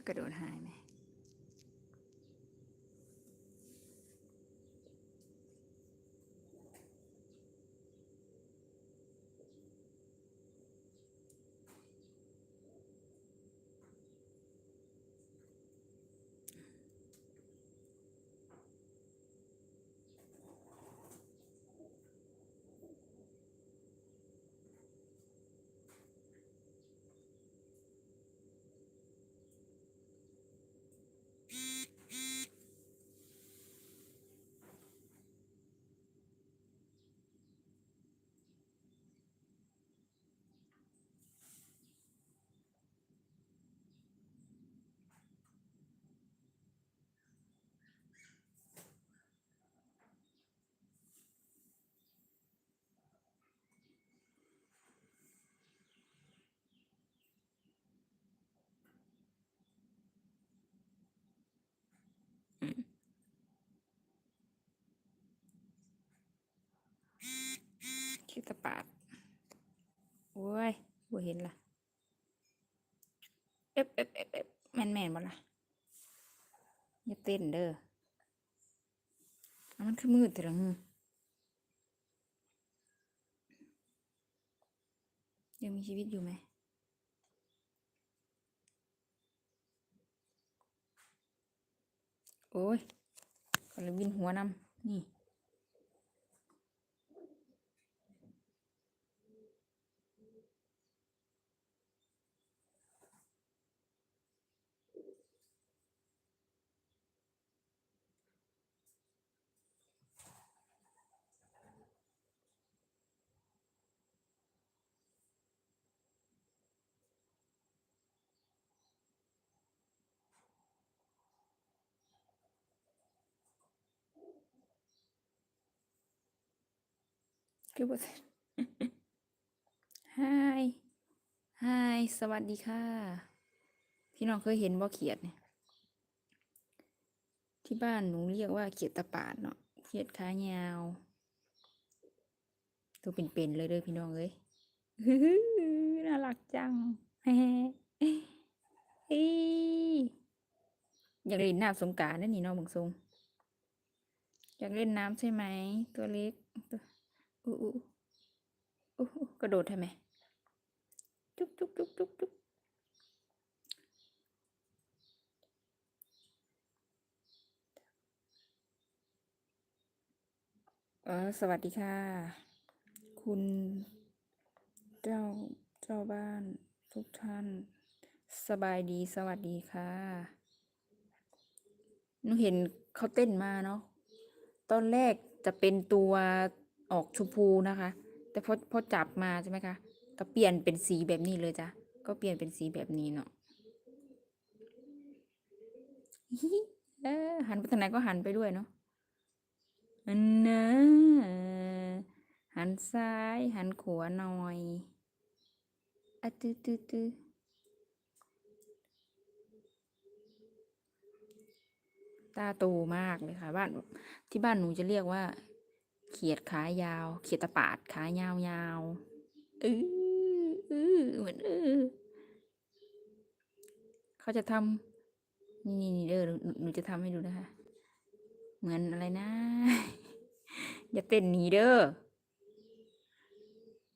จะกระโดดหายไหม คิดตะปาดโอ้ยบ่เห็นละเอ๊บเอ๊บเอ๊บเอ๊บแมนแมนบ่ละอย่าเต้นเด้อมันคือมืดแต่ละมือยังมีชีวิตอยู่ไหมโอ้ยก็เลยวินหัวนำนี่ คือบ่ฮายฮายสวัสดีค่ะ พี่น้องเคยเห็นบ่าเขียดเนี่ย ที่บ้านหนูเรียกว่าเขียดตะปาดเนาะ เขียดขายาว ตัวเป็นๆเลยเด้อพี่น้องเอ้ยน่ารักจังเฮ้อีอยากเล่นน้ำสงกานต์นั่นนี่น้องบางทรงอยากเล่นน้ำใช่ไหม ตัวเล็กตัว อู้อู้กระโดดทำไมจุ๊บจุ๊บจุ๊บจุ๊บจุ๊บเออสวัสดีค่ะ คุณเจ้าเจ้าบ้านทุกท่าน สบายดีสวัสดีค่ะหนูเห็นเขาเต้นมาเนาะตอนแรกจะเป็นตัว ออกชมพูนะคะ แต่พอพอจับมาใช่ไหมคะก็เปลี่ยนเป็นสีแบบนี้เลยจ้ะก็เปลี่ยนเป็นสีแบบนี้เนาะหันไปทางไหนก็หันไปด้วยเนาะอันนะหันซ้าย หันขวาหน่อยอะตือตือตือตาโตมากเลยค่ะบ้านที่บ้านหนูจะเรียกว่า เขียดขายาว เขียดตะปาดขายาวยาวๆเออเออเหมือนเออเขาจะทำนี่นี่นี่เด้อหนูหนูหนูจะทำให้ดูนะคะ เหมือนอะไรนะ อย่าเต้นหนีเด้อ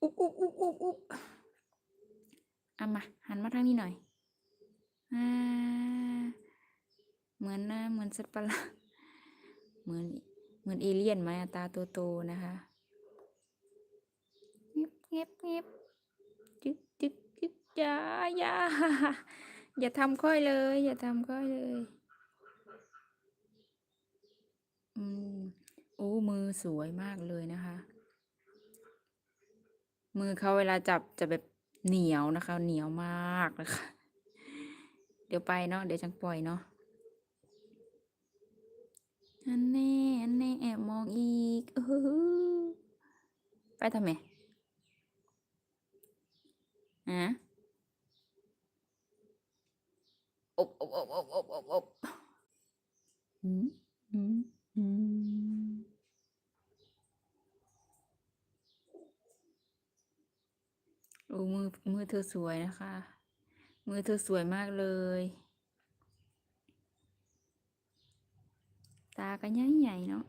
อุ๊บอุ๊บอุ๊บอุ๊บอุ๊บเอามา หันมาทางนี้หน่อยอ่าเหมือนนะเหมือนสัตว์ประหลาดเหมือน เหมือนเอเลี่ยนไหมตาโตๆนะคะเงียบเงียบเงียบจึ๊กจึ๊กจึ๊กอย่าอย่าอย่าทำค่อยเลย อย่าทำค่อยเลยอืมโอ้มือสวยมากเลยนะคะ มือเขาเวลาจับจะแบบเหนียวนะคะ เหนียวมากนะคะเดี๋ยวไปเนาะเดี๋ยวจังปล่อยเนาะ อันแน่อันแน่แอบมองอีกเออไปทำไมอะอบอบอบอบอบอบอบอืมอืมอืมโอ้มือมือเธอสวยนะคะ มือเธอสวยมากเลย ตาก็ใหญ่ใหญ่เนาะ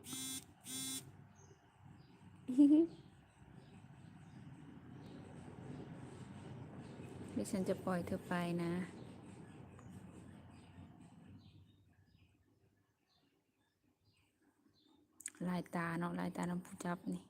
เดี๋ยวฉันจะปล่อยเธอไปนะลายตาเนาะลายตาน้ำผู้จับนี่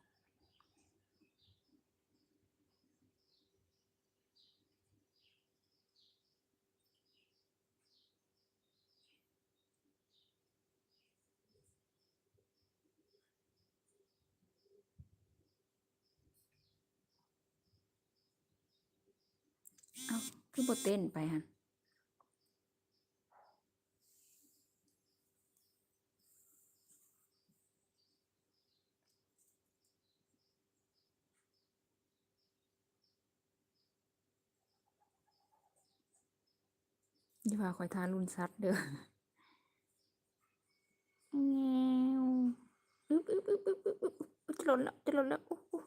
เอ้า คือบทเต้นไปฮะอย่าว่าคอยทารุนซัดเด้อแงวอึ๊บอึ๊บอึ๊บอึ๊บอึ๊บอึ๊บจะหล่นแล้วจะหล่นแล้วอู้อู้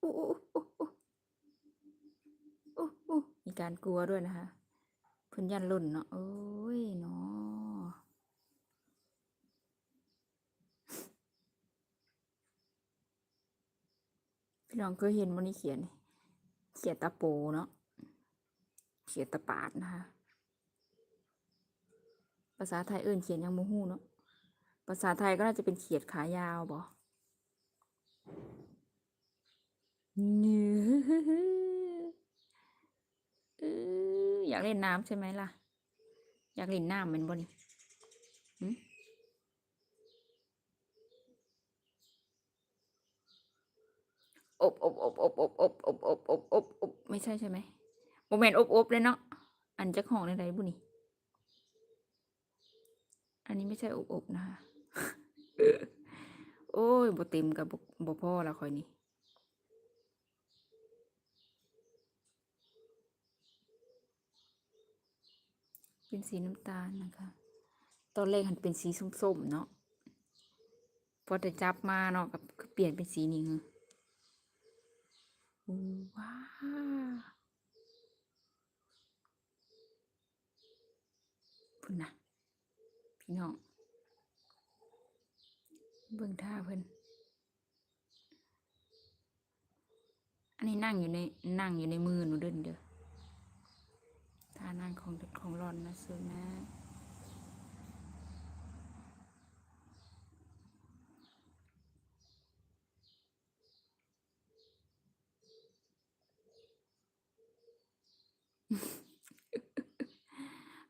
อู้อู้อู้อู้อู้มี การกลัวด้วยนะคะเพิ่นยันหล่นเนาะโอ้ยเนาะพี่น้องเคยเห็นมันนี่เขียน เขียดตะโปเนาะเขียดตะปาดนะคะภาษาไทยเอิ้นเขียนยังโมหูเนาะภาษาไทยก็น่าจะเป็นเขียดขายาวบ่เนื้อ อออยากเล่นน้ำใช่ไหมล่ะ อยากเล่นน้ำเหมือนบนี่หึอบอบอบอบอบอบอบอบอบอบอบไม่ใช่ใช่ไหมโมเมนต์อบอบเลยเนาะอันจะของในไรบุนี่อันนี้ไม่ใช่อบอบนะคะโอ้ยบ่เต็มกับบ่บ่พ่อละคอยนี่ เป็นสีน้ำตาลนะคะ ตอนแรกหันเป็นสีส้มๆเนาะ พอจะจับมาเนาะกับก็เปลี่ยนเป็นสีนี้ว้าวพุ่นนะพี่น้อง เบิ่งท่าเพิ่นอันนี้นั่งอยู่ในนั่งอยู่ในมือหนูเดินเด้อ ท่านั่งของของรอนนะสุนะ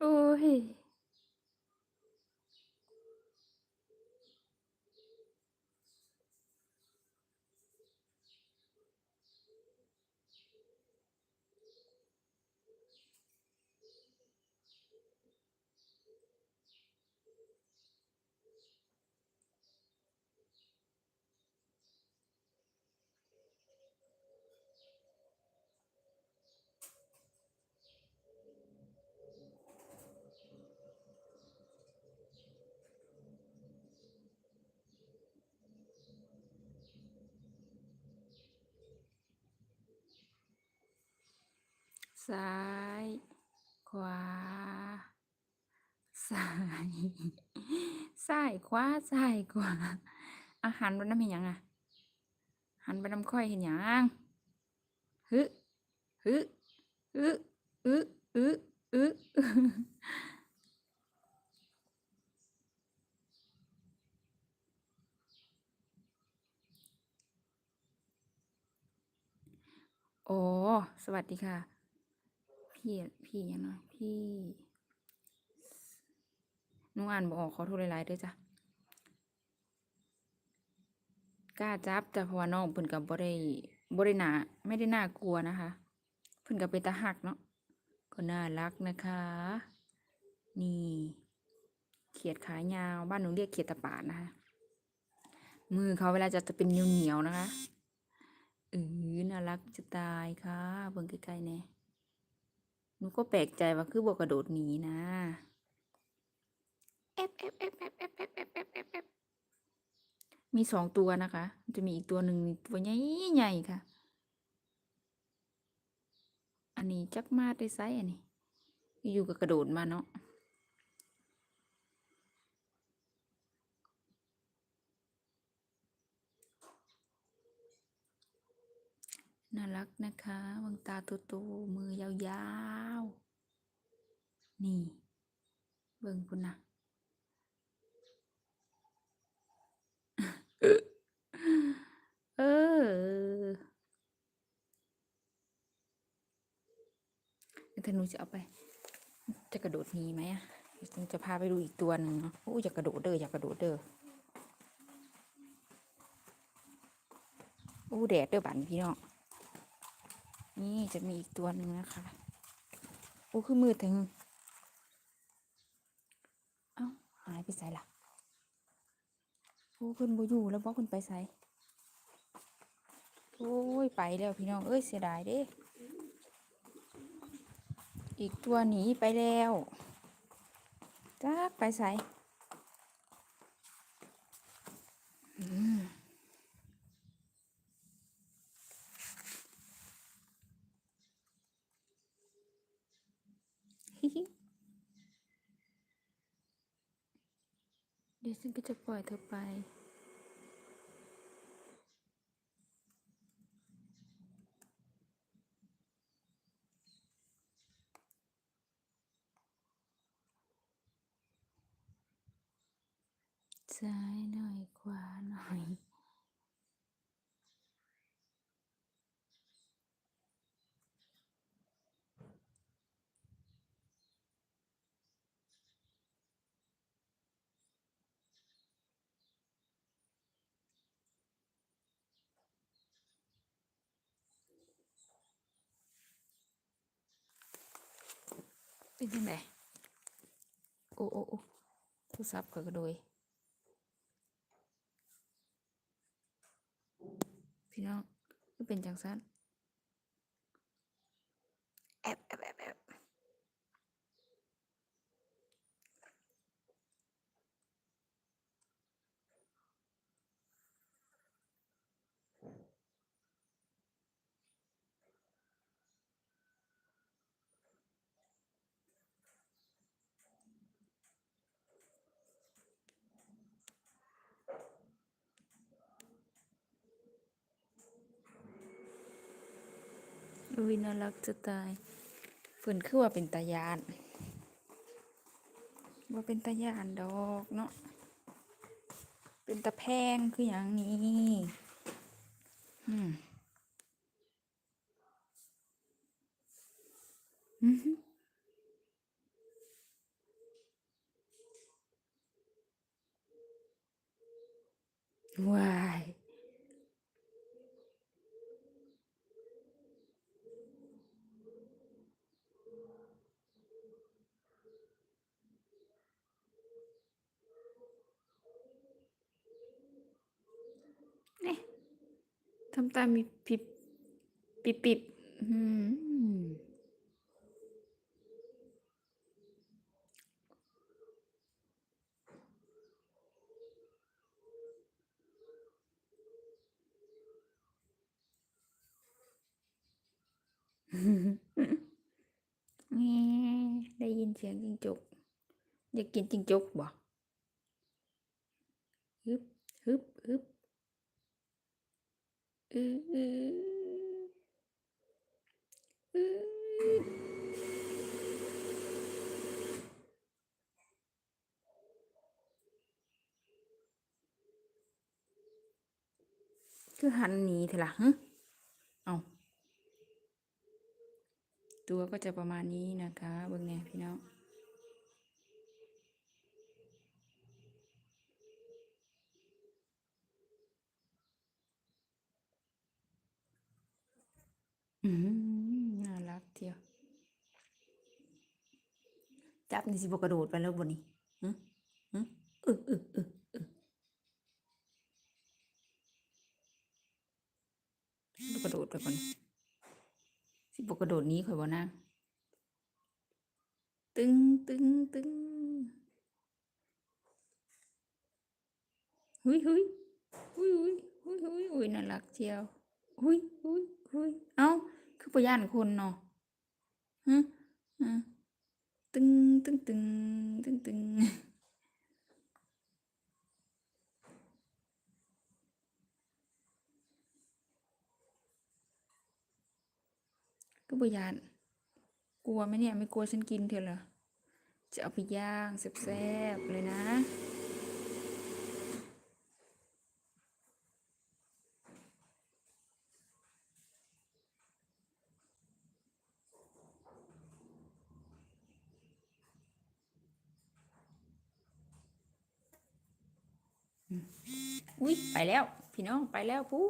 โอ้ย ซ้าย ขวา ซ้าย ซ้ายขวา ซ้ายขวาอาหันไปน้ำเห็นยังอะหันไปน้ำค่อยเห็นยังฮึฮึฮึอึอึอึโอ้ สวัสดีค่ะ พี่พี่ยังไงพี่หนูอ่านบออกขอโทษหลายๆด้วยจ้ะกล้าจับแต่เพราะว่าน้องเพิ่นกับบ่ได้บ่ได้หนาไม่ได้น่ากลัวนะคะ เพิ่นกับเป็นตาหักเนาะก็น่ารักนะคะ นี่ เขียดขายาว บ้านหนูเรียกเขียดตะปาดนะคะ มือเขาเวลาจะจะเป็นเหนียวๆนะคะเออน่ารักจะตายค่ะเบิ่งใกล้ๆแน่ หนูก็แปลกใจว่าคือบ่กระโดดหนีนะเอฟเอฟเอฟเอฟเอฟเอฟเอฟเอฟเอฟเอฟมีสองตัวนะคะ จะมีอีกตัวหนึ่งตัวใหญ่ใหญ่ค่ะ อันนี้จักมาได้ไซส์อันนี้ อยู่กับกระโดดมาเนาะ น่ารักนะคะวางตาโตๆมือยาวๆ นี่ เบิ่งพุ่นะเออถ้าหนูจะเอาไป จะกระโดดหนีไหมอะจะพาไปดูอีกตัวหนึ่งเนาะโอ้ยอยากกระโดดเด้ออยากกระโดดเด้อโอ้แดดเด้อบันพี่น้อง นี่จะมีอีกตัวหนึ่งนะคะ โอ้คือมืดถึง เอ้า หายไปใส่ละโอ้เพิ่นบ่อยู่แล้วบอกเพิ่นไปใส่โอ้ย ไปแล้วพี่น้อง เอ้ย เสียดายเด้ อีกตัวหนีไปแล้วจักไปใส่อืม ฮิฮิเดี๋ยวฉันก็จะปล่อยเธอไป ซ้ายหน่อยขวาหน่อย เป็นยังไงโอ้โอ้โอ้โทรศัพท์ก็กระโดย พี่น้องก็เป็นจังสันแอบแอบแอบแอบอุ้ยน่ารักจะตายเพิ่นคือว่าเป็นตายานว่าเป็นตายานดอกเนาะเป็นตะแพงคืออย่างนี้อืมอือหือว้ายนี่ ทำตามีปิบปิบปิบอืมนี่ได้ยินเสียงจิงจกอยากกินจิงจกบ่ฮึบฮึบฮึบ อืออืออือคือหันหนีเถอะล่ะฮะเอาตัวก็จะประมาณนี้นะคะเบิ่งแน่พี่น้อง อืมน่ารักเทียว จับ นี่สิบกระโดดไปแล้วบนนี้ฮึฮึอึอึอึอึสิบกระโดดไปบนสิบกระโดดนี้ข่อยบ่นางตึงตึงตึงหุยหุยหุยหุยหุยหุยหุยน่ารักเจียวหุยหุยหุยเอ้าคือปย่านคนเนาะฮะฮะ ตึงตึงตึงตึงตึงก็บยานกลัวไหมเนี่ย ไม่กลัวฉันกินเธอเหรอจะเอาไปย่างแซ่บๆเลยนะ ไปแล้ว พี่น้องไปแล้วพู